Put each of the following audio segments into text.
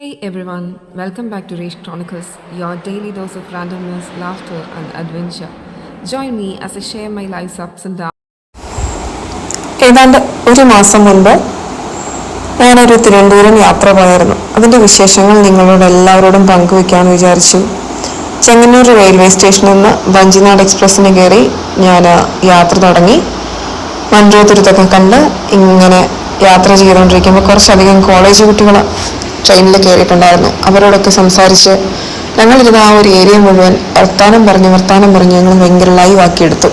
Hey everyone, welcome back to Rage Chronicles, your daily dose of randomness, laughter, and adventure. Join me as I share my life's ups and downs. ഏതാണ്ട് ഒരു മാസം മുൻപ് ഞാനൊരു തിരുവനന്തപുരം യാത്ര പോയായിരുന്നു അതിന്റെ വിശേഷങ്ങൾ നിങ്ങളോട് എല്ലാവരോടും പങ്കുവെക്കാമെന്ന് വിചാരിച്ചു ചെങ്ങന്നൂർ റെയിൽവേ സ്റ്റേഷനിൽ നിന്ന് വഞ്ചിനാട് എക്സ്പ്രസ്സിന് കയറി ഞാൻ യാത്ര തുടങ്ങി മൺറോത്തുരുത്തൊക്കെ കണ്ട് ഇങ്ങനെ യാത്ര ചെയ്തുകൊണ്ടിരിക്കുമ്പോൾ കുറച്ചധികം കോളേജ് കുട്ടികൾ ട്രെയിനിൽ കയറിയിട്ടുണ്ടായിരുന്നു അവരോടൊക്കെ സംസാരിച്ച് ഞങ്ങളിരുന്ന ആ ഒരു ഏരിയ മുഴുവൻ വർത്താനം പറഞ്ഞ് വർത്താനം പറഞ്ഞ് ഞങ്ങൾ ഭയങ്കര ലൈവ് ആക്കിയെടുത്തു.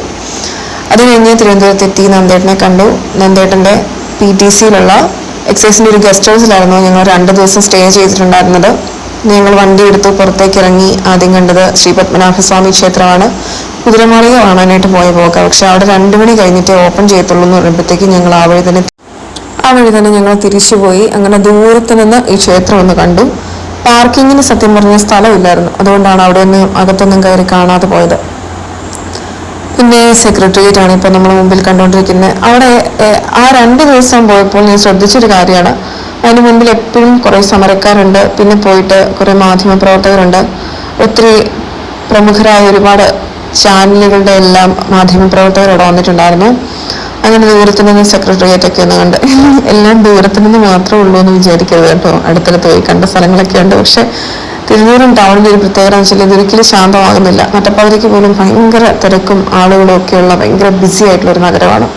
അത് കഴിഞ്ഞ് തിരുവനന്തപുരത്ത് എത്തി നന്ദേട്ടനെ കണ്ടു. നന്ദേട്ടന്റെ പി ടി സിയിലുള്ള എക്സൈസിന്റെ ഒരു ഗസ്റ്റ് ഹൗസിലായിരുന്നു ഞങ്ങൾ രണ്ട് ദിവസം സ്റ്റേ ചെയ്തിട്ടുണ്ടായിരുന്നത്. ഞങ്ങൾ വണ്ടി എടുത്തു പുറത്തേക്ക് ഇറങ്ങി ആദ്യം കണ്ടത് ശ്രീ പത്മനാഭസ്വാമി ക്ഷേത്രമാണ്. കുതിരമാളിക കാണാനായിട്ട് പോയ പോക്കാം. പക്ഷെ അവിടെ രണ്ട് മണി കഴിഞ്ഞിട്ടേ ഓപ്പൺ ചെയ്യത്തുള്ളൂ എന്ന് പറയുമ്പോഴത്തേക്കും ഞങ്ങൾ ആ വഴി തന്നെ ആ വഴി തന്നെ ഞങ്ങൾ തിരിച്ചുപോയി. അങ്ങനെ ദൂരത്ത് നിന്ന് ഈ ക്ഷേത്രം ഒന്ന് കണ്ടു. പാർക്കിങ്ങിന് സത്യം പറഞ്ഞ സ്ഥലമില്ലായിരുന്നു. അതുകൊണ്ടാണ് അവിടെ ഒന്നും അകത്തൊന്നും കയറി കാണാതെ പോയത്. പിന്നെ സെക്രട്ടേറിയറ്റ് ആണ് ഇപ്പോൾ നമ്മൾ മുമ്പിൽ കണ്ടുകൊണ്ടിരിക്കുന്നത്. അവിടെ ആ രണ്ട് ദിവസം പോയപ്പോൾ ഞാൻ ശ്രദ്ധിച്ചൊരു കാര്യമാണ്. അതിന് മുമ്പിൽ എപ്പോഴും കുറേ സമരക്കാരുണ്ട്. പിന്നെ പോയിട്ട് കുറേ മാധ്യമ പ്രവർത്തകരുണ്ട്. ഒത്തിരി പ്രമുഖരായ ഒരുപാട് ചാനലുകളുടെ എല്ലാം മാധ്യമ പ്രവർത്തകർ അവിടെ വന്നിട്ടുണ്ടായിരുന്നു. അങ്ങനെ ദൂരത്തു നിന്ന് സെക്രട്ടേറിയറ്റ് ഒക്കെ ഒന്ന് കണ്ട്. എല്ലാം ദൂരത്തു നിന്ന് മാത്രമേ ഉള്ളൂ എന്ന് വിചാരിക്കരുത് കേട്ടോ. അടുത്തടുത്ത് പോയി കണ്ട സ്ഥലങ്ങളൊക്കെ ഉണ്ട്. പക്ഷെ തിരുവനന്തപുരം ടൗണിന്റെ ഒരു പ്രത്യേകത എന്ന് വെച്ചാൽ ഇതൊരിക്കലും ശാന്തമാകുന്നില്ല. നട്ടപ്പാതിരിക്ക് പോലും ഭയങ്കര തിരക്കും ആളുകളും ഒക്കെയുള്ള ഭയങ്കര ബിസി ആയിട്ടുള്ള ഒരു നഗരമാണ്.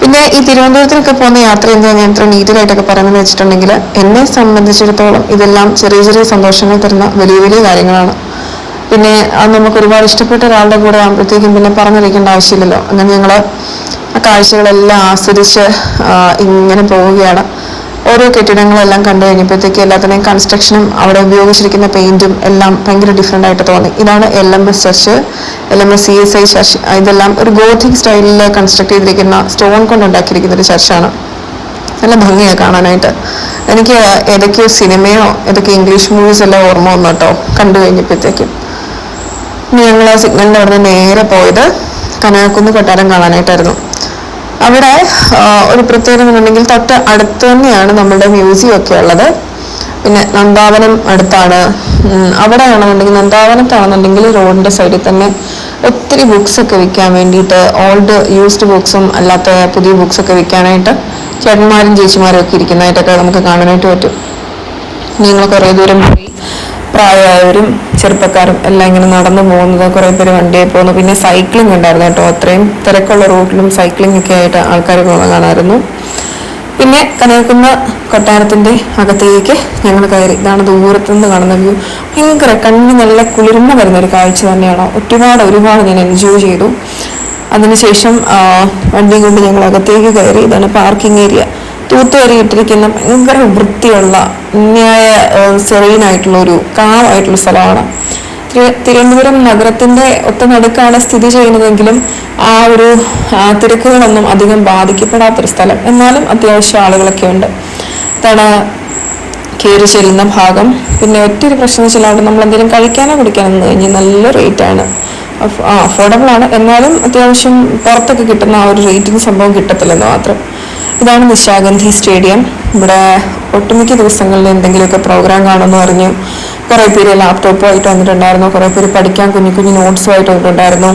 പിന്നെ ഈ തിരുവനന്തപുരത്തിനൊക്കെ പോകുന്ന യാത്ര എന്താ ഞാൻ ഇത്ര നീറ്റിലായിട്ടൊക്കെ പറയുന്നത് വെച്ചിട്ടുണ്ടെങ്കിൽ എന്നെ സംബന്ധിച്ചിടത്തോളം ഇതെല്ലാം ചെറിയ ചെറിയ സന്തോഷങ്ങൾ തരുന്ന വലിയ വലിയ കാര്യങ്ങളാണ്. പിന്നെ അത് നമുക്ക് ഒരുപാട് ഇഷ്ടപ്പെട്ട ഒരാളുടെ കൂടെ ആകുമ്പോഴത്തേക്കും പിന്നെ പറഞ്ഞറിയിക്കേണ്ട ആവശ്യമില്ലല്ലോ. അങ്ങനെ ഞങ്ങൾ ആ കാഴ്ചകളെല്ലാം ആസ്വദിച്ച് ഇങ്ങനെ പോവുകയാണ്. ഓരോ കെട്ടിടങ്ങളെല്ലാം കണ്ടു കഴിഞ്ഞപ്പോഴത്തേക്ക് എല്ലാത്തിനെയും കൺസ്ട്രക്ഷനും അവിടെ ഉപയോഗിച്ചിരിക്കുന്ന പെയിന്റും എല്ലാം ഭയങ്കര ഡിഫറെന്റ് ആയിട്ട് തോന്നി. ഇതാണ് L M S church L M S C S I church ഇതെല്ലാം ഒരു ഗോഥിക് സ്റ്റൈലിൽ കൺസ്ട്രക്ട് ചെയ്തിരിക്കുന്ന സ്റ്റോൺ കൊണ്ട് ഉണ്ടാക്കിയിരിക്കുന്ന ഒരു ചർച്ചാണ് നല്ല ഭംഗിയാണ് കാണാനായിട്ട്. എനിക്ക് ഏതൊക്കെയോ സിനിമയോ ഏതൊക്കെ ഇംഗ്ലീഷ് മൂവീസ് എല്ലാം ഓർമ്മ വന്നു കേട്ടോ കണ്ടു കഴിഞ്ഞപ്പോഴത്തേക്കും. ഞങ്ങൾ ആ സിഗ്നലിന്റെ അവിടെ നേരെ പോയത് കനകക്കുന്ന് കൊട്ടാരം കാണാനായിട്ടായിരുന്നു. അവിടെ ഒരു പ്രത്യേകത എന്നുണ്ടെങ്കിൽ തൊട്ട് അടുത്ത് തന്നെയാണ് നമ്മുടെ മ്യൂസിയം ഒക്കെ ഉള്ളത്. പിന്നെ നന്ദാവനം അടുത്താണ്. അവിടെ ആണെന്നുണ്ടെങ്കിൽ നന്ദാവനത്താണെന്നുണ്ടെങ്കിൽ റോഡിന്റെ സൈഡിൽ തന്നെ ഒത്തിരി ബുക്സ് ഒക്കെ വിൽക്കാൻ വേണ്ടിയിട്ട് ഓൾഡ് യൂസ്ഡ് ബുക്സും അല്ലാത്ത പുതിയ ബുക്സ് ഒക്കെ വിൽക്കാനായിട്ട് ചേട്ടന്മാരും ചേച്ചിമാരും ഒക്കെ ഇരിക്കുന്നതായിട്ടൊക്കെ നമുക്ക് കാണാനായിട്ട് പറ്റും. ഞങ്ങൾ കുറേ ദൂരം പോയി. പ്രായമായവരും ചെറുപ്പക്കാരും എല്ലാം ഇങ്ങനെ നടന്നു പോകുന്നത് കുറേ പേര് വണ്ടിയിൽ പോകുന്നു. പിന്നെ സൈക്ലിംഗ് ഉണ്ടായിരുന്നു കേട്ടോ. അത്രയും തിരക്കുള്ള റൂട്ടിലും സൈക്ലിംഗ് ഒക്കെ ആയിട്ട് ആൾക്കാർ പോകുന്ന കാണാമായിരുന്നു. പിന്നെ കനകക്കുന്ന കൊട്ടാരത്തിന്റെ അകത്തേക്ക് ഞങ്ങൾ കയറി. ഇതാണ് ദൂരത്തു നിന്ന് കാണുന്ന വ്യൂ. ഭയങ്കര കണ്ണിന് നല്ല കുളിർമ വരുന്ന ഒരു കാഴ്ച തന്നെയാണ്. ഒരുപാട് ഒരുപാട് ഞാൻ എൻജോയ് ചെയ്തു. അതിനുശേഷം വണ്ടി വണ്ടിയും കൊണ്ട് ഞങ്ങൾ അകത്തേക്ക് കയറി. ഇതാണ് പാർക്കിംഗ് ഏരിയ തൂത്തുവരിയിട്ടിരിക്കുന്ന ഭയങ്കര വൃത്തിയുള്ള ന്യായ സെറീനായിട്ടുള്ള ഒരു കാമായിട്ടുള്ള സ്ഥലമാണ്. തിരു- തിരുവനന്തപുരം നഗരത്തിന്റെ ഒത്ത നടുക്കാണ് സ്ഥിതി ചെയ്യുന്നതെങ്കിലും ആ ഒരു തിരക്കുകളൊന്നും അധികം ബാധിക്കപ്പെടാത്തൊരു സ്ഥലം. എന്നാലും അത്യാവശ്യം ആളുകളൊക്കെ ഉണ്ട്. തട കയറി ചെല്ലുന്ന ഭാഗം. പിന്നെ ഒറ്റൊരു പ്രശ്നം വെച്ചാൽ നമ്മൾ എന്തെങ്കിലും കഴിക്കാനോ കുടിക്കാനോ എന്ന് കഴിഞ്ഞാൽ നല്ല റേറ്റാണ് അഫോർഡബിൾ ആണ്. എന്നാലും അത്യാവശ്യം പുറത്തൊക്കെ കിട്ടുന്ന ആ ഒരു റേറ്റിന് സംഭവം കിട്ടത്തില്ലെന്ന് മാത്രം. ഇതാണ് നിശാഗന്ധി സ്റ്റേഡിയം. ഇവിടെ ഒട്ടുമിക്ക ദിവസങ്ങളിൽ എന്തെങ്കിലുമൊക്കെ പ്രോഗ്രാം കാണുമെന്ന് പറഞ്ഞു കുറേ പേര് ലാപ്ടോപ്പുമായിട്ട് വന്നിട്ടുണ്ടായിരുന്നു. കുറേ പേര് പഠിക്കാൻ കുഞ്ഞു കുഞ്ഞു നോട്ട്സുമായിട്ട് വന്നിട്ടുണ്ടായിരുന്നു.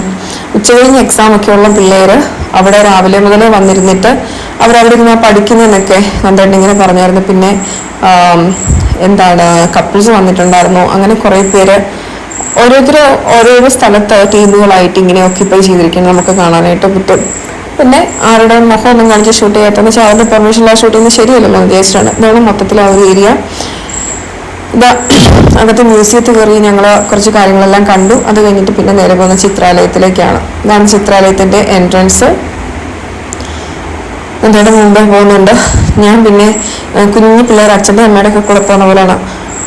ഉച്ചകഴിഞ്ഞ് എക്സാം ഒക്കെ ഉള്ള പിള്ളേർ അവിടെ രാവിലെ മുതലേ വന്നിരുന്നിട്ട് അവരവിടെ ഇരുന്ന് പഠിക്കുന്നതെന്നൊക്കെ കണ്ടിട്ട് ഇങ്ങനെ പറഞ്ഞായിരുന്നു. പിന്നെ എന്താണ് കപ്പിൾസ് വന്നിട്ടുണ്ടായിരുന്നു. അങ്ങനെ കുറേ പേര് ഓരോരുത്തർ ഓരോരോ സ്ഥലത്ത് ടീമുകളായിട്ട് ഇങ്ങനെ ഇപ്പോൾ ചെയ്തിരിക്കുന്നത് നമുക്ക് കാണാനായിട്ട് പറ്റും. പിന്നെ ആരുടെ മുഖമൊന്നും കാണിച്ച് ഷൂട്ട് ചെയ്യാത്ത വെച്ചാൽ അവരുടെ പെർമിഷൻ ഇല്ലാതെ ഷൂട്ട് ചെയ്യുന്നത് ശരിയല്ലല്ലോ വിചാരിച്ചിട്ടാണ്. ഇതാണ് മൊത്തത്തിൽ ആ ഒരു ഏരിയ ഇതാ അകത്ത് മ്യൂസിയത്തിൽ കയറി ഞങ്ങൾ കുറച്ച് കാര്യങ്ങളെല്ലാം കണ്ടു. അത് കഴിഞ്ഞിട്ട് പിന്നെ നേരെ പോകുന്ന ചിത്രാലയത്തിലേക്കാണ്. ഇതാണ് ചിത്രാലയത്തിന്റെ എൻട്രൻസ് എന്തായാലും മുമ്പേ പോകുന്നുണ്ട്. ഞാൻ പിന്നെ കുഞ്ഞു പിള്ളേർ അച്ഛന്റെ അമ്മയുടെ ഒക്കെ കൂടെ പോകുന്ന പോലെയാണ്.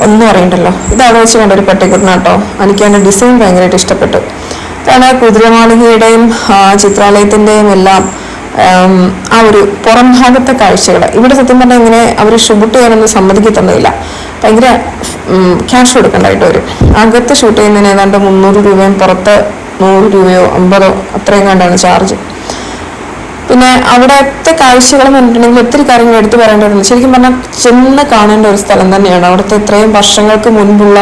ഒന്നും അറിയണ്ടല്ലോ. ഇത് അവിടെ കണ്ട ഒരു പട്ടിക്കുട്ടനാട്ടോ. എനിക്ക് അതിന്റെ ഡിസൈൻ ഭയങ്കരമായിട്ട് ഇഷ്ടപ്പെട്ടു. ഇതാണ് കുതിരമാളികയുടെയും ചിത്രാലയത്തിന്റെയും എല്ലാം ആ ഒരു പുറം ഭാഗത്തെ കാഴ്ചകൾ. ഇവിടെ സത്യം പറഞ്ഞാൽ ഇങ്ങനെ അവർ ഷൂട്ട് ചെയ്യാനൊന്നും സമ്മതിക്കത്തൊന്നുമില്ല. ഭയങ്കര ക്യാഷ് കൊടുക്കണ്ടായിട്ട് വരും. അകത്ത് ഷൂട്ട് ചെയ്യുന്നതിന് ഏതാണ്ട് മുന്നൂറ് രൂപയും പുറത്ത് നൂറ് രൂപയോ അമ്പതോ അത്രയും കണ്ടാണ് ചാർജ് പിന്നെ അവിടുത്തെ കാഴ്ചകൾ എന്ന് പറഞ്ഞിട്ടുണ്ടെങ്കിൽ ഒത്തിരി കാര്യങ്ങൾ എടുത്തു പറയേണ്ടതുണ്ട്. ശരിക്കും പറഞ്ഞാൽ ചെന്ന് കാണേണ്ട ഒരു സ്ഥലം തന്നെയാണ്. അവിടുത്തെ ഇത്രയും വർഷങ്ങൾക്ക് മുൻപുള്ള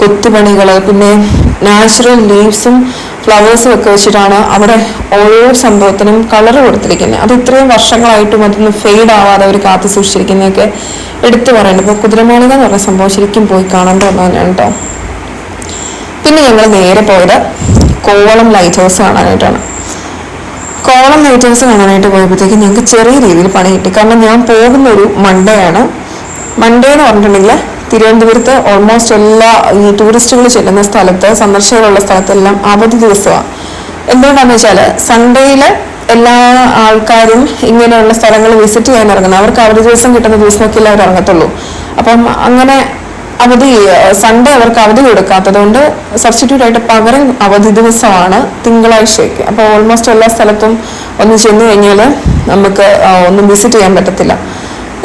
കൊത്തുപണികൾ പിന്നെ നാച്ചുറൽ ലീവ്സും ഫ്ലവേഴ്സും ഒക്കെ വെച്ചിട്ടാണ് അവിടെ ഓരോ സംഭവത്തിനും കളർ കൊടുത്തിരിക്കുന്നത്. അത് ഇത്രയും വർഷങ്ങളായിട്ടും അതൊന്നും ഫെയ്ഡ് ആവാതെ അവർ കാത്തു സൂക്ഷിച്ചിരിക്കുന്നതൊക്കെ എടുത്തു പറയുന്നത് ഇപ്പോൾ കുതിരമാളിക എന്ന് പറഞ്ഞ സംഭവം ശരിക്കും പോയി കാണേണ്ട തന്നെയാണ് കേട്ടോ. പിന്നെ ഞങ്ങൾ നേരെ പോയത് കോവളം ലൈറ്റ് ഹൗസ് കാണാനായിട്ടാണ്. കോവളം ലൈറ്റ് ഹൗസ് കാണാനായിട്ട് പോയപ്പോഴത്തേക്ക് ഞങ്ങൾക്ക് ചെറിയ രീതിയിൽ പണി കിട്ടി. കാരണം ഞാൻ പോകുന്ന ഒരു മൺഡേ ആണ് മൺഡേ എന്ന് പറഞ്ഞിട്ടുണ്ടെങ്കിൽ തിരുവനന്തപുരത്ത് ഓൾമോസ്റ്റ് എല്ലാ ഈ ടൂറിസ്റ്റുകൾ ചെല്ലുന്ന സ്ഥലത്ത് സന്ദർശകരുള്ള സ്ഥലത്തെല്ലാം അവധി ദിവസമാണ് എന്തുകൊണ്ടാന്ന് വെച്ചാൽ സൺഡേയിൽ എല്ലാ ആൾക്കാരും ഇങ്ങനെയുള്ള സ്ഥലങ്ങൾ വിസിറ്റ് ചെയ്യാൻ ഇറങ്ങുന്നത്. അവർക്ക് അവധി ദിവസം കിട്ടുന്ന ദിവസമൊക്കെ അവർ ഇറങ്ങത്തുള്ളൂ. അപ്പം അങ്ങനെ അവധി സൺഡേ അവർക്ക് അവധി കൊടുക്കാത്തതുകൊണ്ട് സബ്സ്റ്റിറ്റ്യൂട്ട് ആയിട്ട് പകരം അവധി ദിവസമാണ് തിങ്കളാഴ്ചയ്ക്ക്. അപ്പോൾ ഓൾമോസ്റ്റ് എല്ലാ സ്ഥലത്തും ഒന്ന് ചെന്ന് കഴിഞ്ഞാൽ നമുക്ക് ഒന്നും വിസിറ്റ് ചെയ്യാൻ പറ്റത്തില്ല.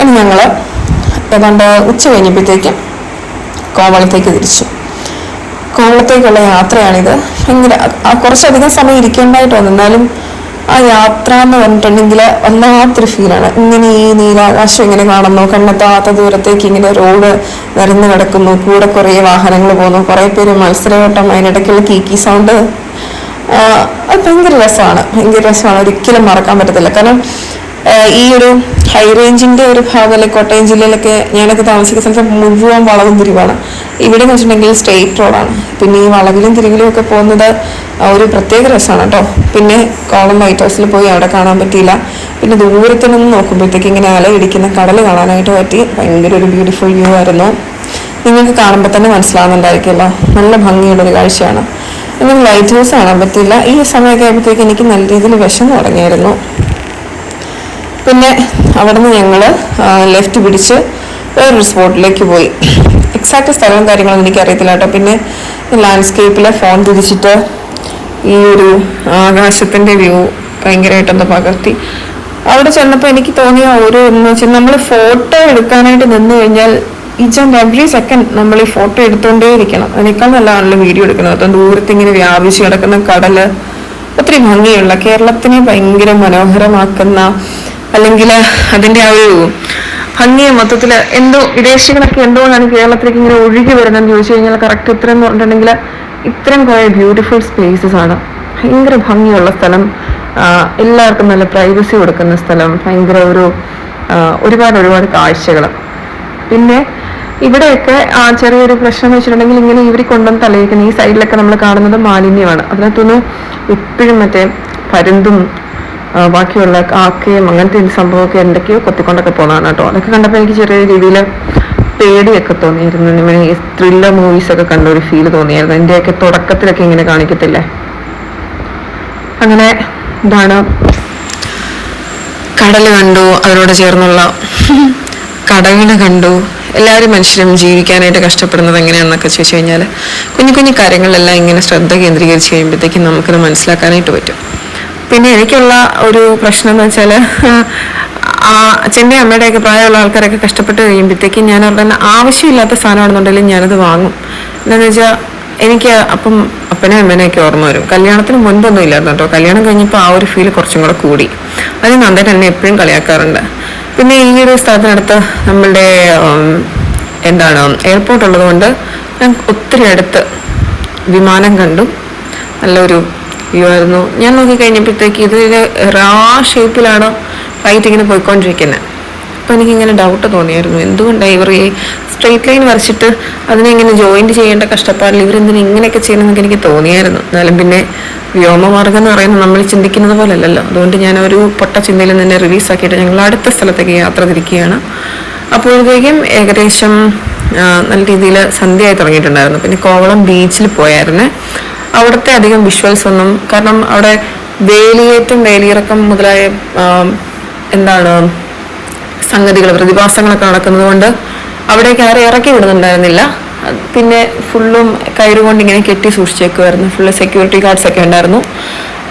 ഇനി ഞങ്ങൾ ഏതാണ്ട് ഉച്ച കഴിഞ്ഞപ്പോഴത്തേക്കും കോവളത്തേക്ക് തിരിച്ചു. കോവളത്തേക്കുള്ള യാത്രയാണിത്. ഭയങ്കര കുറച്ചധികം സമയം ഇരിക്കേണ്ടതായിട്ട് വന്നു എന്നാലും ആ യാത്ര എന്ന് പറഞ്ഞിട്ടുണ്ടെങ്കിൽ വല്ലാത്തൊരു ഫീലാണ്. ഇങ്ങനെ ഈ നീലാകാശം ഇങ്ങനെ കാണുന്നു. കണ്ണെത്താത്ത ദൂരത്തേക്ക് ഇങ്ങനെ റോഡ് നിരന്ന് കിടക്കുന്നു. കൂടെ കുറേ വാഹനങ്ങൾ പോകുന്നു. കുറേ പേര് മത്സരവട്ടം അതിനിടയ്ക്കുള്ള കീക്കി സൗണ്ട് ഭയങ്കര രസമാണ്. ഭയങ്കര രസമാണ്. ഒരിക്കലും മറക്കാൻ പറ്റത്തില്ല. കാരണം ഈ ഒരു ഹൈ റേഞ്ചിന്റെ ഒരു ഭാഗം അല്ലെങ്കിൽ കോട്ടയം ജില്ലയിലൊക്കെ ഞാനൊക്കെ താമസിക്കുന്ന സ്ഥലത്ത് മുഴുവൻ വളവും തിരിവാണ്. ഇവിടെ എന്ന് വെച്ചിട്ടുണ്ടെങ്കിൽ സ്ട്രെയിറ്റ് റോഡാണ് പിന്നെ ഈ വളവിലും തിരിവിലും ഒക്കെ പോകുന്നത് ഒരു പ്രത്യേക രസമാണ് കേട്ടോ പിന്നെ കോളം ലൈറ്റ് ഹൗസിൽ പോയി അവിടെ കാണാൻ പറ്റിയില്ല. പിന്നെ ദൂരത്തിൽ നിന്ന് നോക്കുമ്പോഴത്തേക്ക് ഇങ്ങനെ അലയിടിക്കുന്ന കടൽ കാണാനായിട്ട് പറ്റി. ഭയങ്കര ഒരു ബ്യൂട്ടിഫുൾ വ്യൂ ആയിരുന്നു. നിങ്ങൾക്ക് കാണുമ്പോൾ തന്നെ മനസ്സിലാവുന്നുണ്ടായിരിക്കുമല്ലോ. നല്ല ഭംഗിയുള്ള ഒരു കാഴ്ചയാണ്. എന്നാൽ ലൈറ്റ് ഹൗസ് കാണാൻ പറ്റിയില്ല. ഈ സമയമൊക്കെ ആയപ്പോഴത്തേക്ക് എനിക്ക് നല്ല രീതിയിൽ വിഷം തുടങ്ങിയായിരുന്നു. പിന്നെ അവിടുന്ന് ഞങ്ങൾ ലെഫ്റ്റ് പിടിച്ച് വേറൊരു സ്പോട്ടിലേക്ക് പോയി. എക്സാക്ട് സ്ഥലവും കാര്യങ്ങളൊന്നും എനിക്കറിയത്തില്ല കേട്ടോ. പിന്നെ ലാൻഡ്സ്കേപ്പിലെ ഫോൺ തിരിച്ചിട്ട് ഈ ഒരു ആകാശത്തിന്റെ വ്യൂ ഭയങ്കരമായിട്ടൊന്ന് പകർത്തി. അവിടെ ചെന്നപ്പോൾ എനിക്ക് തോന്നിയ ഒരു എന്ന് വെച്ചാൽ നമ്മൾ ഫോട്ടോ എടുക്കാനായിട്ട് നിന്ന് കഴിഞ്ഞാൽ ഈച്ച് ആൻഡ് എവറി സെക്കൻഡ് നമ്മൾ ഈ ഫോട്ടോ എടുത്തുകൊണ്ടേ ഇരിക്കണം അതിനേക്കാൾ നല്ലതാണല്ലോ വീഡിയോ എടുക്കുന്നത്. അപ്പം ദൂരത്ത് ഇങ്ങനെ വ്യാപിച്ച് കിടക്കുന്ന കടൽ ഒത്തിരി ഭംഗിയുള്ള കേരളത്തിനെ ഭയങ്കര മനോഹരമാക്കുന്ന അല്ലെങ്കിൽ അതിന്റെ ആ ഒരു ഭംഗിയെ മൊത്തത്തിൽ എന്തോ വിദേശികളൊക്കെ എന്തുകൊണ്ടാണ് കേരളത്തിലേക്ക് ഇങ്ങനെ ഒഴുകി വരുന്നതെന്ന് ചോദിച്ചു കഴിഞ്ഞാൽ കറക്റ്റ് ഇത്രയും പറഞ്ഞിട്ടുണ്ടെങ്കിൽ ഇത്രയും കുറേ ബ്യൂട്ടിഫുൾ സ്പേസസ് ആണ്. ഭയങ്കര ഭംഗിയുള്ള സ്ഥലം. എല്ലാവർക്കും നല്ല പ്രൈവസി കൊടുക്കുന്ന സ്ഥലം. ഭയങ്കര ഒരു ഒരുപാട് ഒരുപാട് കാഴ്ചകൾ പിന്നെ ഇവിടെയൊക്കെ ആ ചെറിയൊരു പ്രശ്നം വെച്ചിട്ടുണ്ടെങ്കിൽ ഇങ്ങനെ ഇവർ കൊണ്ടുവന്ന് തലയിക്കുന്ന ഈ സൈഡിലൊക്കെ നമ്മൾ കാണുന്നത് മാലിന്യമാണ്. അതിനകത്തൊന്നും എപ്പോഴും മറ്റേ പരുന്തും ബാക്കിയുള്ള കാക്കയും അങ്ങനത്തെ സംഭവമൊക്കെ എന്തൊക്കെയോ കൊത്തിക്കൊണ്ടൊക്കെ പോകുന്നതാണ് കേട്ടോ. അതൊക്കെ കണ്ടപ്പോൾ എനിക്ക് ചെറിയ രീതിയിൽ പേടിയൊക്കെ തോന്നിയിരുന്നു. ഇങ്ങനെ ഈ ത്രില്ലർ മൂവീസൊക്കെ കണ്ട ഒരു ഫീൽ തോന്നിയായിരുന്നു. എന്റെയൊക്കെ തുടക്കത്തിലൊക്കെ ഇങ്ങനെ കാണിക്കത്തില്ലേ? അങ്ങനെ ഇതാണ്. കടൽ കണ്ടു അതിനോട് ചേർന്നുള്ള കടകൾ കണ്ടു. എല്ലാവരും മനുഷ്യരും ജീവിക്കാനായിട്ട് കഷ്ടപ്പെടുന്നത് എങ്ങനെയാണെന്നൊക്കെ ചോദിച്ചു കഴിഞ്ഞാൽ കുഞ്ഞു കുഞ്ഞു കാര്യങ്ങളെല്ലാം ഇങ്ങനെ ശ്രദ്ധ കേന്ദ്രീകരിച്ച് കഴിയുമ്പോഴത്തേക്കും നമുക്കത് മനസ്സിലാക്കാനായിട്ട് പറ്റും. പിന്നെ എനിക്കുള്ള ഒരു പ്രശ്നം എന്ന് വെച്ചാൽ അച്ഛന്റെ അമ്മയുടെയൊക്കെ പ്രായമുള്ള ആൾക്കാരൊക്കെ കഷ്ടപ്പെട്ട് കഴിയുമ്പോഴത്തേക്കും ഞാൻ അവരുടെ ആവശ്യമില്ലാത്ത സാധനമാണെന്നുണ്ടെങ്കിലും ഞാനത് വാങ്ങും. എന്താണെന്ന് വെച്ചാൽ എനിക്ക് അപ്പം അപ്പനെ അമ്മേനെയൊക്കെ ഓർമ്മ വരും. കല്യാണത്തിന് മുൻപൊന്നും ഇല്ലായിരുന്നു കേട്ടോ. കല്യാണം കഴിഞ്ഞപ്പോൾ ആ ഒരു ഫീൽ കുറച്ചും കൂടെ കൂടി. അത് നന്ദൻ എന്നെ എപ്പോഴും കളിയാക്കാറുണ്ട്. പിന്നെ ഈ ഒരു സ്ഥലത്തിനടുത്ത് നമ്മളുടെ എന്താണ് എയർപോർട്ട് ഉള്ളതുകൊണ്ട് ഞാൻ ഒത്തിരി അടുത്ത് വിമാനം കണ്ടും. നല്ലൊരു വ്യൂ ആയിരുന്നു ഞാൻ നോക്കിക്കഴിഞ്ഞപ്പോഴത്തേക്ക് ഇത് റാ ഷേപ്പിലാണ് ഫ്ലൈറ്റ് ഇങ്ങനെ പോയിക്കൊണ്ടിരിക്കുന്നത് അപ്പോൾ എനിക്കിങ്ങനെ ഡൗട്ട് തോന്നിയായിരുന്നു. എന്തുകൊണ്ടാണ് ഇവർ ഈ സ്ട്രെയിറ്റ് ലൈൻ വരച്ചിട്ട് അതിനെ ഇങ്ങനെ ജോയിന്റ് ചെയ്യേണ്ട കഷ്ടപ്പാടിൽ ഇവരെന്തിനും ഇങ്ങനെയൊക്കെ ചെയ്യണമെന്നൊക്കെ എനിക്ക് തോന്നിയായിരുന്നു. എന്നാലും പിന്നെ വ്യോമമാർഗം എന്ന് പറയുന്നത് നമ്മൾ ചിന്തിക്കുന്നത് പോലല്ലല്ലോ. അതുകൊണ്ട് ഞാൻ ഒരു പൊട്ട ചിന്തയിൽ നിന്ന് റിലീസ് ആക്കിയിട്ട് ഞങ്ങൾ അടുത്ത സ്ഥലത്തേക്ക് യാത്ര തിരിക്കുകയാണ്. അപ്പോഴത്തേക്കും ഏകദേശം നല്ല രീതിയിൽ സന്ധ്യയായി തുടങ്ങിയിട്ടുണ്ടായിരുന്നു. പിന്നെ കോവളം ബീച്ചിൽ പോയായിരുന്നു. അവിടുത്തെ അധികം വിഷ്വൽസ് ഒന്നും കാരണം അവിടെ വേലിയേറ്റം വേലിയിറക്കം മുതലായ എന്താണ് സംഗതികൾ പ്രതിഭാസങ്ങളൊക്കെ നടക്കുന്നത് കൊണ്ട് അവിടേക്ക് ആരെ ഇറക്കി വിടുന്നുണ്ടായിരുന്നില്ല. പിന്നെ ഫുള്ളും കയറുകൊണ്ട് ഇങ്ങനെ കെട്ടി സൂക്ഷിച്ചേക്കുമായിരുന്നു ഫുള്ള് സെക്യൂരിറ്റി ഗാർഡ്സ് ഒക്കെ ഉണ്ടായിരുന്നു.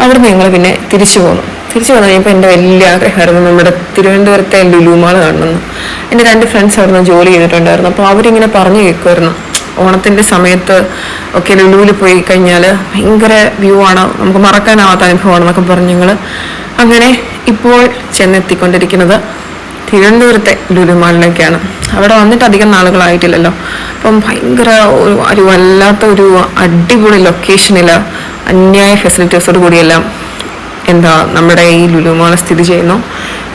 അവിടുന്ന് ഞങ്ങൾ പിന്നെ തിരിച്ചു പോന്നു. തിരിച്ചു വന്നു കഴിഞ്ഞപ്പോൾ എന്റെ വലിയ ആഗ്രഹമായിരുന്നു നമ്മുടെ തിരുവനന്തപുരത്തെ ലുലുമാൾ കാണണമെന്ന്. എന്റെ രണ്ട് ഫ്രണ്ട്സ് അവിടുന്ന് ജോലി ചെയ്തിട്ടുണ്ടായിരുന്നു. അപ്പോൾ അവരിങ്ങനെ പറഞ്ഞു കേൾക്കുമായിരുന്നു ഓണത്തിന്റെ സമയത്ത് ഒക്കെ ലുലുവിൽ പോയി കഴിഞ്ഞാൽ ഭയങ്കര വ്യൂ ആണ്. നമുക്ക് മറക്കാനാവാത്ത അനുഭവമാണെന്നൊക്കെ പറഞ്ഞ് ഞങ്ങൾ അങ്ങനെ ഇപ്പോൾ ചെന്നെത്തിക്കൊണ്ടിരിക്കുന്നത് തിരുവനന്തപുരത്തെ ലുലുമാളിലേക്കാണ് അവിടെ വന്നിട്ട് അധികം നാളുകളായിട്ടില്ലല്ലോ. അപ്പം ഭയങ്കര ഒരു ഒരു വല്ലാത്ത ഒരു അടിപൊളി ലൊക്കേഷനിൽ അന്യായ ഫെസിലിറ്റീസോട് കൂടിയെല്ലാം എന്താ നമ്മുടെ ഈ ലുലുമാൾ സ്ഥിതി ചെയ്യുന്നു.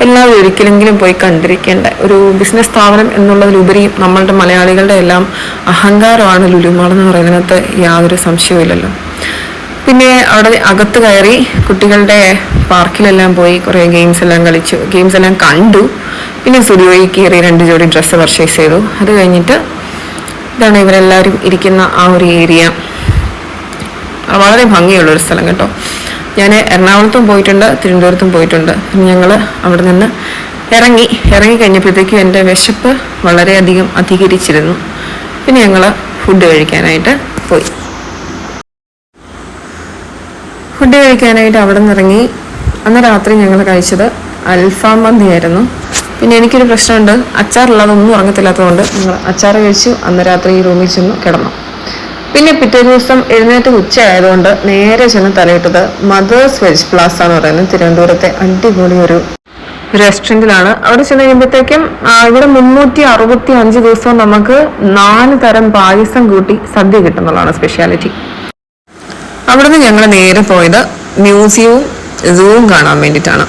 എല്ലാവരും ഒരിക്കലെങ്കിലും പോയി കണ്ടിരിക്കേണ്ട ഒരു ബിസിനസ് സ്ഥാപനം എന്നുള്ളതിലുപരി നമ്മളുടെ മലയാളികളുടെ എല്ലാം അഹങ്കാരമാണ് ലുലുമാൾ എന്ന് പറയുന്നതിനകത്ത് യാതൊരു സംശയവുമില്ലല്ലോ. പിന്നെ അവിടെ അകത്ത് കയറി കുട്ടികളുടെ പാർക്കിലെല്ലാം പോയി കുറേ ഗെയിംസ് എല്ലാം കളിച്ചു. ഗെയിംസ് എല്ലാം കണ്ടു. പിന്നെ സ്റ്റുഡിയോയിൽ കയറി രണ്ട് ജോഡി ഡ്രസ്സ് പർച്ചേസ് ചെയ്തു. അത് കഴിഞ്ഞിട്ട് ഇതാണ് ഇവരെല്ലാവരും ഇരിക്കുന്ന ആ ഒരു ഏരിയ വളരെ ഭംഗിയുള്ള ഒരു സ്ഥലം കേട്ടോ. ഞാൻ എറണാകുളത്തും പോയിട്ടുണ്ട് തിരുവനന്തപുരത്തും പോയിട്ടുണ്ട്. ഞങ്ങൾ അവിടെ നിന്ന് ഇറങ്ങി ഇറങ്ങി കഴിഞ്ഞപ്പോഴത്തേക്കും എന്റെ വിശപ്പ് വളരെയധികം അധികരിച്ചിരുന്നു. പിന്നെ ഞങ്ങൾ ഫുഡ് കഴിക്കാനായിട്ട് പോയി. ഫുഡ് കഴിക്കാനായിട്ട് അവിടെ നിന്ന് ഇറങ്ങി. അന്ന് രാത്രി ഞങ്ങൾ കഴിച്ചത് അൽഫാം മന്തിയായിരുന്നു. പിന്നെ എനിക്കൊരു പ്രശ്നമുണ്ട്. അച്ചാറുള്ളതൊന്നും ഉറങ്ങത്തില്ലാത്തതുകൊണ്ട് ഞങ്ങൾ അച്ചാർ കഴിച്ചു. അന്ന് രാത്രി ഈ റൂമിൽ ചെന്ന് കിടന്നു. പിന്നെ പിറ്റേ ദിവസം എഴുന്നേറ്റ് ഉച്ചയായതുകൊണ്ട് നേരെ ചെന്ന് തലയിട്ടത് മദേഴ്സ് വെജ് പ്ലാസ എന്ന് പറയുന്നത് തിരുവനന്തപുരത്തെ അടിപൊളി ഒരു റെസ്റ്റോറന്റിലാണ് അവിടെ ചെന്ന് കഴിയുമ്പോഴത്തേക്കും ഇവിടെ മുന്നൂറ്റി അറുപത്തി അഞ്ച് ദിവസവും നമുക്ക് നാല് തരം പായസം കൂട്ടി സദ്യ കിട്ടുന്നതാണ് സ്പെഷ്യാലിറ്റി അവിടുന്ന് ഞങ്ങൾ നേരെ പോയത് മ്യൂസിയവും സൂവും കാണാൻ വേണ്ടിയിട്ടാണ്.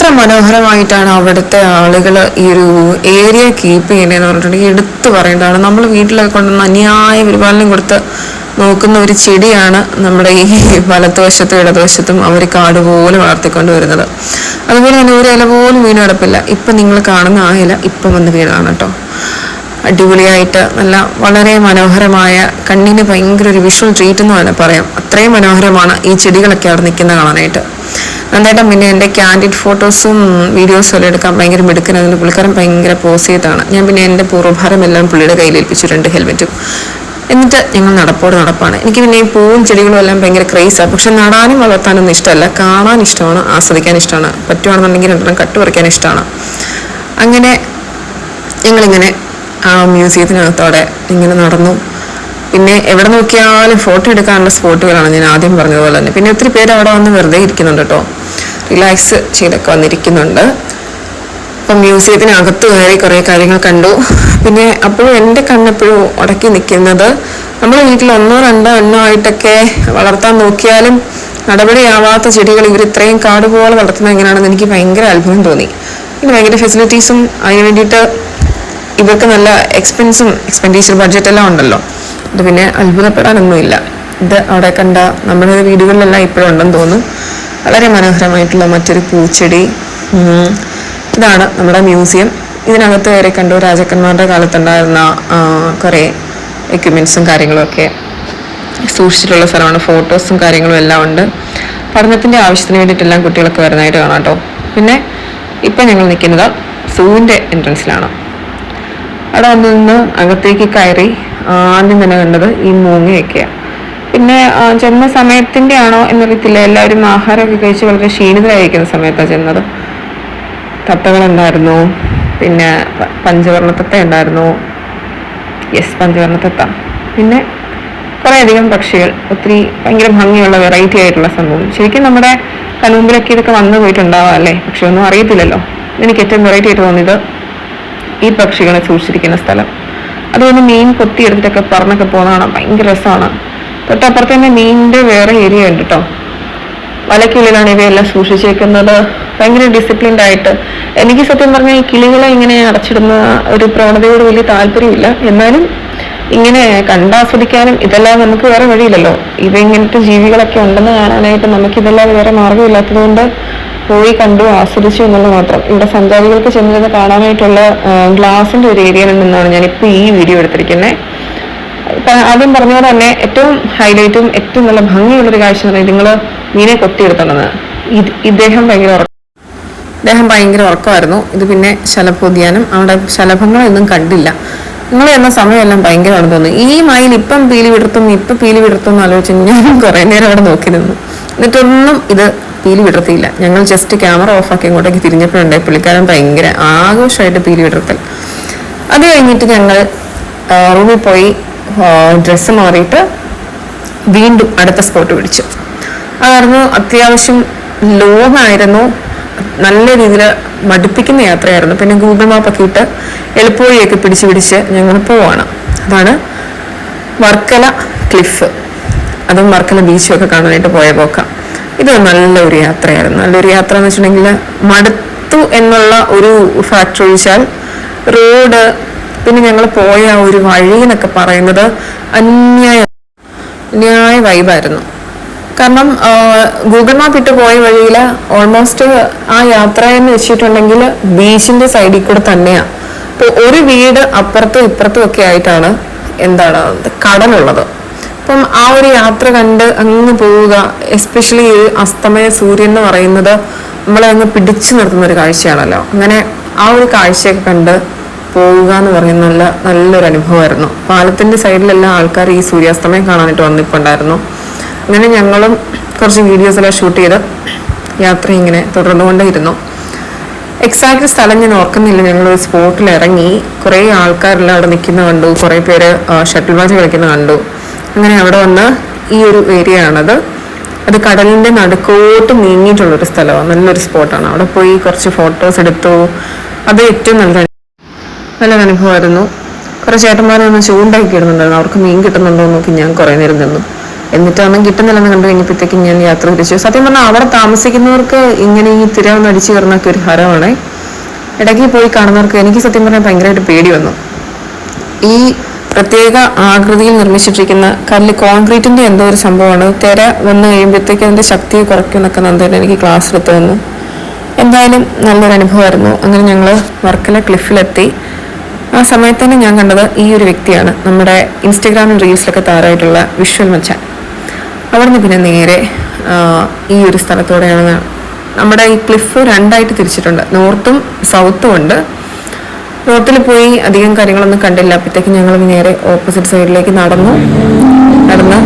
എത്ര മനോഹരമായിട്ടാണ് അവിടുത്തെ ആളുകൾ ഈ ഒരു ഏരിയ കീപ്പ് ചെയ്യുന്നതെന്ന് പറഞ്ഞിട്ടുണ്ടെങ്കിൽ എടുത്തു പറയേണ്ടതാണ്. നമ്മൾ വീട്ടിലൊക്കെ കൊണ്ടുവന്ന് അന്യായ പരിപാലനം കൊടുത്ത് നോക്കുന്ന ഒരു ചെടിയാണ് നമ്മുടെ ഈ വലത്തുവശത്തും ഇടതുവശത്തും അവർ കാട് പോലെ വളർത്തിക്കൊണ്ട് വരുന്നത്. അതുപോലെ തന്നെ ഒരു ഇല പോലും വീണ് കിടപ്പില്ല. ഇപ്പം നിങ്ങൾ കാണുന്ന ആ ഇല ഇപ്പം വന്ന് വീണാണ് കേട്ടോ. അടിപൊളിയായിട്ട് നല്ല വളരെ മനോഹരമായ കണ്ണിന് ഭയങ്കര ഒരു വിഷ്വൽ ട്രീറ്റ് എന്ന് തന്നെ പറയാം. അത്രയും മനോഹരമാണ് ഈ ചെടികളൊക്കെ അവിടെ നിൽക്കുന്ന കാണാനായിട്ട്. നന്നായിട്ട് പിന്നെ എന്റെ ക്യാൻഡിഡ് ഫോട്ടോസും വീഡിയോസും എല്ലാം എടുക്കാൻ ഭയങ്കര മിടുക്കനായിരുന്നു പുള്ളിക്കാരൻ ഭയങ്കര പോസ് ചെയ്താണ് ഞാൻ പിന്നെ എന്റെ പൂർവഭാരം എല്ലാം പുള്ളിയുടെ കയ്യിൽ ഏൽപ്പിച്ചു രണ്ട് ഹെൽമെറ്റും. എന്നിട്ട് ഞങ്ങൾ നടപ്പോട് നടപ്പാണ്. എനിക്ക് പിന്നെ ഈ പൂവും ചെടികളും എല്ലാം ഭയങ്കര ക്രേസാണ് പക്ഷെ നടാനും വളർത്താനൊന്നും ഇഷ്ടമല്ല. കാണാൻ ഇഷ്ടമാണ് ആസ്വദിക്കാൻ ഇഷ്ടമാണ്. പറ്റുവാണെന്നുണ്ടെങ്കിൽ രണ്ടെണ്ണം കട്ടുപറിക്കാൻ ഇഷ്ടമാണ്. അങ്ങനെ ഞങ്ങളിങ്ങനെ ആ മ്യൂസിയത്തിനകത്തോടെ ഇങ്ങനെ നടന്നു. പിന്നെ എവിടെ നോക്കിയാലും ഫോട്ടോ എടുക്കാനുള്ള സ്പോട്ടുകളാണ് ഞാൻ ആദ്യം പറഞ്ഞതുപോലെ തന്നെ. പിന്നെ ഒത്തിരി പേര് അവിടെ വന്ന് വെറുതെ ഇരിക്കുന്നുണ്ട് കേട്ടോ. റിലാക്സ് ചെയ്തൊക്കെ വന്നിരിക്കുന്നുണ്ട്. അപ്പം മ്യൂസിയത്തിനകത്ത് കയറി കുറേ കാര്യങ്ങൾ കണ്ടു. പിന്നെ അപ്പോഴും എന്റെ കണ്ണെപ്പോഴും ഉടക്കി നിൽക്കുന്നത് നമ്മുടെ വീട്ടിൽ ഒന്നോ രണ്ടോ എണ്ണോ ആയിട്ടൊക്കെ വളർത്താൻ നോക്കിയാലും നടപടിയാവാത്ത ചെടികൾ ഇവർ ഇത്രയും കാട് പോലെ വളർത്തുന്നത് എങ്ങനെയാണെന്ന് എനിക്ക് ഭയങ്കര അത്ഭുതം തോന്നി. പിന്നെ ഭയങ്കര ഫെസിലിറ്റീസും അതിന് വേണ്ടിയിട്ട് ഇവർക്ക് നല്ല എക്സ്പെൻസും എക്സ്പെൻഡിച്ചർ ബഡ്ജറ്റ് എല്ലാം ഉണ്ടല്ലോ. അത് പിന്നെ അത്ഭുതപ്പെടാനൊന്നുമില്ല. ഇത് അവിടെ കണ്ട നമ്മുടെ വീടുകളിലെല്ലാം ഇപ്പോഴും ഉണ്ടെന്ന് തോന്നുന്നു. വളരെ മനോഹരമായിട്ടുള്ള മറ്റൊരു പൂച്ചെടി. ഇതാണ് നമ്മുടെ മ്യൂസിയം. ഇതിനകത്ത് വരെ കണ്ടു രാജാക്കന്മാരുടെ കാലത്തുണ്ടായിരുന്ന കുറേ എക്യുപ്മെൻസും കാര്യങ്ങളും ഒക്കെ സൂക്ഷിച്ചിട്ടുള്ള സ്ഥലമാണ്. ഫോട്ടോസും കാര്യങ്ങളും എല്ലാം ഉണ്ട്. പഠനത്തിന്റെ ആവശ്യത്തിന് വേണ്ടിയിട്ടെല്ലാം കുട്ടികളൊക്കെ വരുന്നതായിട്ട് കാണാം കേട്ടോ. പിന്നെ ഇപ്പം ഞങ്ങൾ നിൽക്കുന്നത് സൂവിന്റെ എൻട്രൻസിലാണ് അവിടെ വന്ന് നിന്ന് അകത്തേക്ക് കയറി ആദ്യം തന്നെ കണ്ടത് ഈ മൂങ്ങയൊക്കെയാണ് പിന്നെ ചെന്ന സമയത്തിന്റെ ആണോ എന്നറിയത്തില്ല എല്ലാവരും ആഹാരമൊക്കെ കഴിച്ച് വളരെ ക്ഷീണിതരായിരിക്കുന്ന സമയത്താണ് ചെന്നത്. തത്തകൾ എന്തായിരുന്നു പിന്നെ പഞ്ചവർണ തത്ത ഉണ്ടായിരുന്നു. യെസ് പഞ്ചവർണ തത്ത. പിന്നെ കുറേയധികം പക്ഷികൾ. ഒത്തിരി ഭയങ്കര ഭംഗിയുള്ള വെറൈറ്റി ആയിട്ടുള്ള സംഭവം. ശരിക്കും നമ്മുടെ കനുമ്പിലൊക്കെ ഇതൊക്കെ വന്നു പോയിട്ടുണ്ടാവാം അല്ലേ? പക്ഷെ ഒന്നും അറിയത്തില്ലല്ലോ. എനിക്ക് ഏറ്റവും വെറൈറ്റി ആയിട്ട് തോന്നിയത് ഈ പക്ഷികളെ സൂക്ഷിച്ചിരിക്കുന്ന സ്ഥലം. അതുകൊണ്ട് മീൻ കൊത്തിയെടുത്തിട്ടൊക്കെ പറഞ്ഞൊക്കെ പോകുന്നതാണ്. ഭയങ്കര രസമാണ്. തൊട്ടപ്പുറത്ത് തന്നെ മീനിന്റെ വേറെ ഏരിയ ഉണ്ട് കേട്ടോ വലക്കുള്ളിലാണ് ഇവയെല്ലാം സൂക്ഷിച്ചേക്കുന്നത് ഭയങ്കര ഡിസിപ്ലിൻഡ് ആയിട്ട്. എനിക്ക് സത്യം പറഞ്ഞാൽ ഈ കിളികളെ ഇങ്ങനെ അടച്ചിടുന്ന ഒരു പ്രവണതയോട് വലിയ താല്പര്യമില്ല. എന്നാലും ഇങ്ങനെ കണ്ടാസ്വദിക്കാനും ഇതെല്ലാം നമുക്ക് വേറെ വഴിയില്ലല്ലോ. ഇവ ഇങ്ങനത്തെ ജീവികളൊക്കെ ഉണ്ടെന്ന് കാണാനായിട്ട് നമുക്ക് ഇതെല്ലാം വേറെ മാർഗമില്ലാത്തതുകൊണ്ട് പോയി കണ്ടു ആസ്വദിച്ചു എന്നുള്ളത് മാത്രം. ഇവിടെ സഞ്ചാരികൾക്ക് ചെന്നിരുന്ന് കാണാനായിട്ടുള്ള ഗ്ലാസിന്റെ ഒരു ഏരിയയിൽ നിന്നാണ് ഇപ്പൊ ഈ വീഡിയോ എടുത്തിരിക്കുന്നത് ആദ്യം പറഞ്ഞ പോലെ തന്നെ ഏറ്റവും ഹൈലൈറ്റും ഏറ്റവും നല്ല ഭംഗിയുള്ളൊരു കാഴ്ച എന്ന് നിങ്ങൾ മീനെ കൊത്തിയെടുത്തോണ്ടെന്ന് ഇത് ഇദ്ദേഹം ഭയങ്കര ഇദ്ദേഹം ഭയങ്കര ഉറക്കമായിരുന്നു. ഇത് പിന്നെ ശലഭോദ്യാനം. അവിടെ ശലഭങ്ങളൊന്നും കണ്ടില്ല. നിങ്ങൾ എന്ന സമയമെല്ലാം ഭയങ്കരമാണെന്ന് തോന്നുന്നു. ഈ മയിൽ ഇപ്പം പീലി വിടർത്തും ഇപ്പം പീലി വിടർത്തും എന്ന് ആലോചിച്ച് ഞാൻ കുറേ നേരം അവിടെ നോക്കി നിന്നു. എന്നിട്ടൊന്നും ഇത് പീലി വിടർത്തിയില്ല. ഞങ്ങൾ ജസ്റ്റ് ക്യാമറ ഓഫാക്കി ഇങ്ങോട്ടേക്ക് തിരിഞ്ഞപ്പോഴുണ്ടായി പുള്ളിക്കാരൻ ഭയങ്കര ആഘോഷമായിട്ട് പീലി വിടർത്തൽ. അത് കഴിഞ്ഞിട്ട് ഞങ്ങൾ റൂമിൽ പോയി ഡ്രസ്സ് മാറിയിട്ട് വീണ്ടും അടുത്ത സ്പോട്ട് പിടിച്ചു. അതായിരുന്നു അത്യാവശ്യം ലോങ് ആയിരുന്നു. നല്ല രീതിയിൽ മടുപ്പിക്കുന്ന യാത്രയായിരുന്നു. പിന്നെ ഗൂഗിൾ മാപ്പൊക്കെ ഇട്ട് എളുപ്പവഴിയൊക്കെ പിടിച്ച് പിടിച്ച് ഞങ്ങൾ പോവാണ്. അതാണ് വർക്കല ക്ലിഫ് അതും വർക്കല ബീച്ചൊക്കെ കാണാനായിട്ട് പോയ പോക്കാം. ഇത് നല്ലൊരു യാത്രയായിരുന്നു. നല്ലൊരു യാത്ര എന്ന് വെച്ചിട്ടുണ്ടെങ്കിൽ മടുത്തു എന്നുള്ള ഒരു ഫാക്ടർ ഒഴിച്ചാൽ റോഡ് പിന്നെ ഞങ്ങൾ പോയ ആ ഒരു വഴി എന്നൊക്കെ പറയുന്നത് അന്യായ അന്യായ വൈബായിരുന്നു. കാരണം ഗൂഗിൾ മാപ്പ് ഇട്ട് പോയ വഴിയിൽ ഓൾമോസ്റ്റ് ആ യാത്ര എന്ന് വെച്ചിട്ടുണ്ടെങ്കിൽ ബീച്ചിന്റെ സൈഡിൽ കൂടെ തന്നെയാണ് അപ്പോൾ ഒരു വീട് അപ്പുറത്തും ഇപ്പുറത്തും ഒക്കെ ആയിട്ടാണ് എന്താണ് കടലുള്ളത്. അപ്പം ആ ഒരു യാത്ര കണ്ട് അങ്ങ് പോവുക എസ്പെഷ്യലി ഈ അസ്തമയ സൂര്യൻ എന്ന് പറയുന്നത് നമ്മളെ അങ്ങ് പിടിച്ചു നിർത്തുന്ന ഒരു കാഴ്ചയാണല്ലോ. അങ്ങനെ ആ ഒരു കാഴ്ചയൊക്കെ കണ്ട് പോവുക എന്ന് പറയുന്ന നല്ല നല്ലൊരു അനുഭവമായിരുന്നു. പാലത്തിന്റെ സൈഡിലെല്ലാം ആൾക്കാർ ഈ സൂര്യാസ്തമയം കാണാനായിട്ട് വന്നിട്ടുണ്ടായിരുന്നു. അങ്ങനെ ഞങ്ങളും കുറച്ച് വീഡിയോസ് എല്ലാം ഷൂട്ട് ചെയ്ത് യാത്ര ഇങ്ങനെ തുടർന്നുകൊണ്ടേയിരുന്നു. എക്സാക്ട് സ്ഥലം ഞാൻ ഓർക്കുന്നില്ല. ഞങ്ങൾ ഒരു സ്പോട്ടിൽ ഇറങ്ങി കുറേ ആൾക്കാരെല്ലാം അവിടെ നിൽക്കുന്ന കണ്ടു. കുറേ പേര് ഷട്ടിൽ ബാച്ച് കളിക്കുന്ന കണ്ടു. അങ്ങനെ അവിടെ വന്ന് ഈ ഒരു ഏരിയ ആണത്. അത് കടലിന്റെ നടുക്കോട്ട് നീങ്ങിയിട്ടുള്ളൊരു സ്ഥലമാണ്. നല്ലൊരു സ്പോട്ടാണ്. അവിടെ പോയി കുറച്ച് ഫോട്ടോസ് എടുത്തു. അത് ഏറ്റവും നല്ലൊരു നല്ലൊരു അനുഭവമായിരുന്നു കുറേ ചേട്ടന്മാരൊന്ന് ചൂണ്ടയൊക്കെ ഇടുന്നുണ്ടായിരുന്നു അവർക്ക് മീൻ കിട്ടുന്നുണ്ടോ എന്ന് നോക്കി ഞാൻ കുറേ നേരം നിന്നു. എന്നിട്ടൊന്നും കിട്ടുന്നില്ലെന്ന് കണ്ടു കഴിഞ്ഞപ്പോഴത്തേക്കും ഞാൻ യാത്ര തിരിച്ചു. സത്യം പറഞ്ഞാൽ അവിടെ താമസിക്കുന്നവർക്ക് ഇങ്ങനെ ഈ തിര ഒന്ന് അടിച്ചു കയറുന്നൊക്കെ ഒരു ഹരമാണ്. ഇടയ്ക്ക് പോയി കാണുന്നവർക്ക് എനിക്ക് സത്യം പറഞ്ഞാൽ ഭയങ്കരമായിട്ട് പേടി വന്നു. ഈ പ്രത്യേക ആകൃതിയിൽ നിർമ്മിച്ചിട്ടിരിക്കുന്ന കല്ല് കോൺക്രീറ്റിന്റെ എന്തോ ഒരു സംഭവമാണ്. തിര വന്നു കഴിയുമ്പോഴത്തേക്ക് അതിന്റെ ശക്തിയെ കുറയ്ക്കുന്നൊക്കെ എന്നൊക്കെ എനിക്ക് ക്ലാസ് എടുത്തു എന്തായാലും നല്ലൊരു അനുഭവമായിരുന്നു അങ്ങനെ ഞങ്ങൾ വർക്കല ക്ലിഫിലെത്തി ആ സമയത്ത് തന്നെ ഞാൻ കണ്ടത് ഈ ഒരു വ്യക്തിയാണ്. നമ്മുടെ ഇൻസ്റ്റഗ്രാമിൽ റീൽസിലൊക്കെ താറായിട്ടുള്ള വിഷ്വൽ മച്ചാൻ. അവിടുന്ന് പിന്നെ നേരെ ഈ ഒരു സ്ഥലത്തോടെയാണ് നമ്മുടെ ഈ ക്ലിഫ് രണ്ടായിട്ട് തിരിച്ചിട്ടുണ്ട്. നോർത്തും സൗത്തും ഉണ്ട്. നോർത്തിൽ പോയി അധികം കാര്യങ്ങളൊന്നും കണ്ടില്ല. അപ്പോഴത്തേക്ക് ഞങ്ങൾ നേരെ ഓപ്പോസിറ്റ് സൈഡിലേക്ക് നടന്നു. നടന്ന്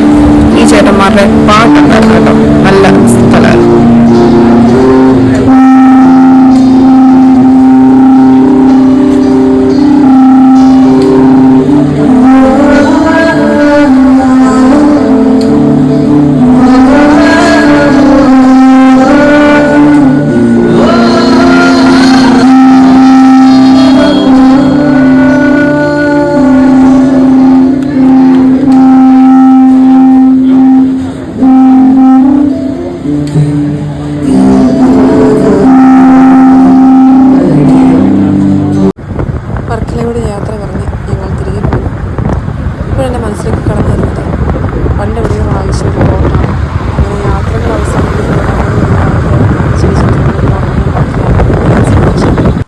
ഈ ചേട്ടന്മാരുടെ പാട്ടുണ്ടായിരുന്നു കേട്ടോ. നല്ല സ്ഥലമായിരുന്നു